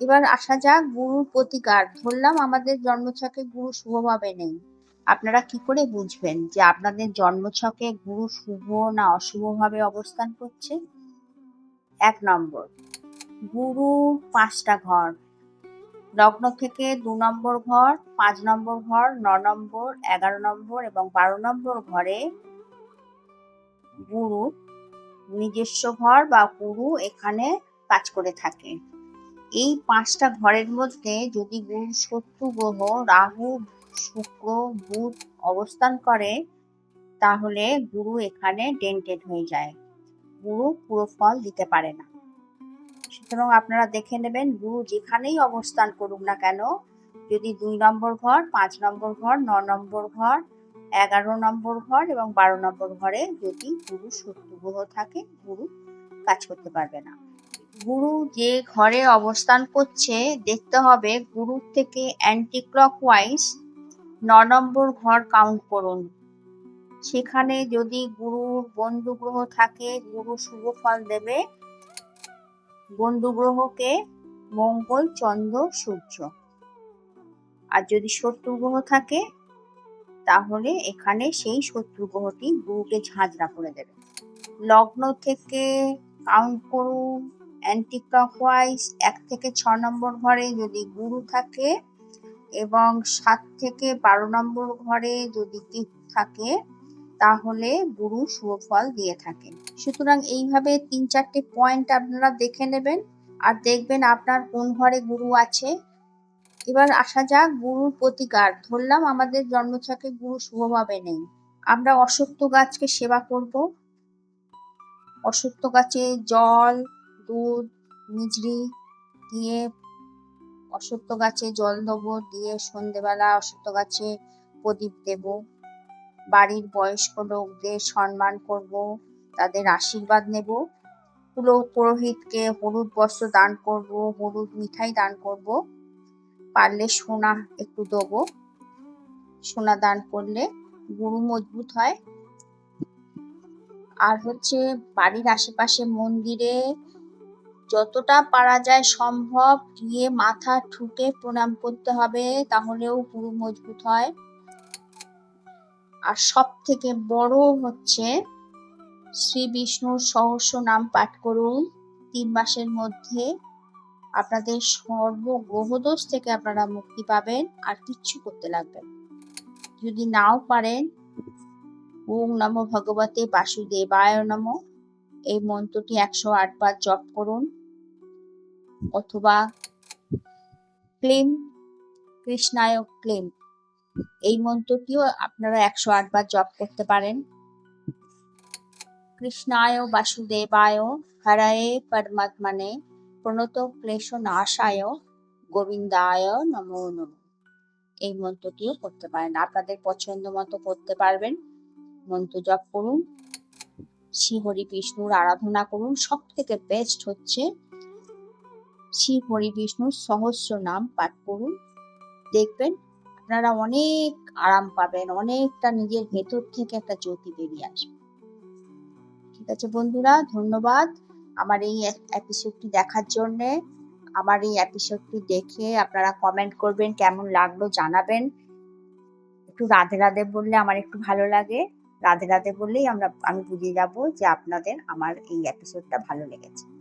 এবার আসা যাক, গুরুর প্রতিকার। ধরলাম আমাদের জন্মছকে গুরু শুভভাবে নেই। আপনারা কি করে বুঝবেন যে আপনাদের জন্মছকে গুরু শুভ না অশুভভাবে অবস্থান করছে? এক নম্বর, গুরু পাঁচটা ঘর। লগ্ন থেকে দু নম্বর ঘর, পাঁচ নম্বর ঘর, ন নম্বর, এগারো নম্বর এবং বারো নম্বর ঘরে গুরু নিজস্ব ঘর বা গুরু এখানে কাজ করে থাকে। এই পাঁচটা ঘরের মধ্যে যদি গুরু শত্রু গ্রহ, রাহু, শুক্র, বুধ অবস্থান করে, তাহলে গুরু এখানে ডেন্টেড হয়ে যায়। গুরু পুরো ফল দিতে পারে না। সুতরাং আপনারা দেখে নেবেন, গুরু যেখানেই অবস্থান করুক না কেন, যদি দুই নম্বর ঘর, পাঁচ নম্বর ঘর, ন নম্বর ঘর, এগারো নম্বর ঘর এবং বারো নম্বর ঘরে যদি গুরু, শত্রু গ্রহ থাকে, গুরু কাজ করতে পারবে না। গুরু যে ঘরে অবস্থান করছে, দেখতে হবে গুরুর থেকে অ্যান্টি ক্লকওয়াইজ ন নম্বর ঘর কাউন্ট করুন। সেখানে যদি গুরুর বন্ধু গ্রহ থাকে, গুরু শুভ ফল দেবে। বন্ধু গ্রহকে মঙ্গল, চন্দ্র, সূর্য। আর যদি শত্রু গ্রহ থাকে, তাহলে এখানে সেই শত্রু গ্রহটি গুরুকে ঝাঁঝরা করে দেবে। লগ্ন থেকে কাউন্ট করুন। অ্যান্টি ক্লকওয়াইজ এক থেকে ছ নম্বর ঘরে যদি গুরু থাকে এবং সাত থেকে বারো নম্বর ঘরে যদি কেতু থাকে, তাহলে গুরু শুভ ফল দিয়ে থাকে সুতরাং এইভাবে তিন চারটে পয়েন্ট আপনারা দেখে নেবেন আর দেখবেন আপনার কোন ঘরে গুরু আছে। এবার আসা যাক গুরুর প্রতিকার। ধরলাম আমাদের জন্মছকে গুরু শুভভাবে নেই। আমরা অসত্য গাছকে সেবা করব। অসত্য গাছে জল দুধ মিজরি দিয়ে অসত্য গাছে জল দেবো, দিয়ে সন্ধেবেলা অসত্য গাছে প্রদীপ দেব। বাড়ির বয়স্ক লোকদের সম্মান করব, তাদের আশীর্বাদ নেব। পুরো পুরোহিতকে হলুদ বস্ত্র দান করব, হলুদ মিঠাই দান করব। পারলে সোনা একটু দেবো। সোনা দান করলে গুরু মজবুত হয়। আর হচ্ছে বাড়ির আশেপাশে মন্দিরে যতটা পারা যায় সম্ভব গিয়ে মাথা ঠুকে প্রণাম করতে হবে, তাহলেও গুরু মজবুত হয়। আর সব থেকে বড় হচ্ছে শ্রী বিষ্ণুর সহস্র নাম পাঠ করুন। তিন মাসের মধ্যে আপনাদের সর্ব গ্রহদোষ থেকে আপনারা মুক্তি পাবেন, আর কিচ্ছু করতে লাগবে না। যদি নাও পারেন, ওম নম ভগবতে বাসুদেবায় নম। এই মন্ত্রটি একশো আট বার জপ করুন। অথবা ক্লেম কৃষ্ণায় ক্লেম এই মন্ত্রটিও আপনারা একশো আটবার জপ করতে পারেন। কৃষ্ণায় বাসুদেবায় হরায়ে পরমাত্মনে প্রণত ক্লেশ নাশায় গোবিন্দায় নমো নম। এই মন্ত্রটিও করতে পারেন। আপনাদের পছন্দ মতো করতে পারবেন। মন্ত্র জপ করুন শ্রী হরি বিষ্ণুর আরাধনা করুন। সব থেকে বেস্ট হচ্ছে শ্রী হরি বিষ্ণুর সহস্র নাম পাঠ করুন। দেখবেন আপনারা অনেক আরাম পাবেন, অনেকটা নিজের ভেতর থেকে একটা জ্যোতি বেরিয়ে আসবে। ঠিক আছে বন্ধুরা, ধন্যবাদ আমার এই এপিসোডটি দেখার জন্যে। আমার এই এপিসোডটি দেখে আপনারা কমেন্ট করবেন, কেমন লাগল জানাবেন। একটু রাধে রাধে বললে আমার একটু ভালো লাগে। রাধে রাধে বললেই আমরা, আমি বুঝে যাব যে আপনাদের আমার এই এপিসোডটা ভালো লেগেছে।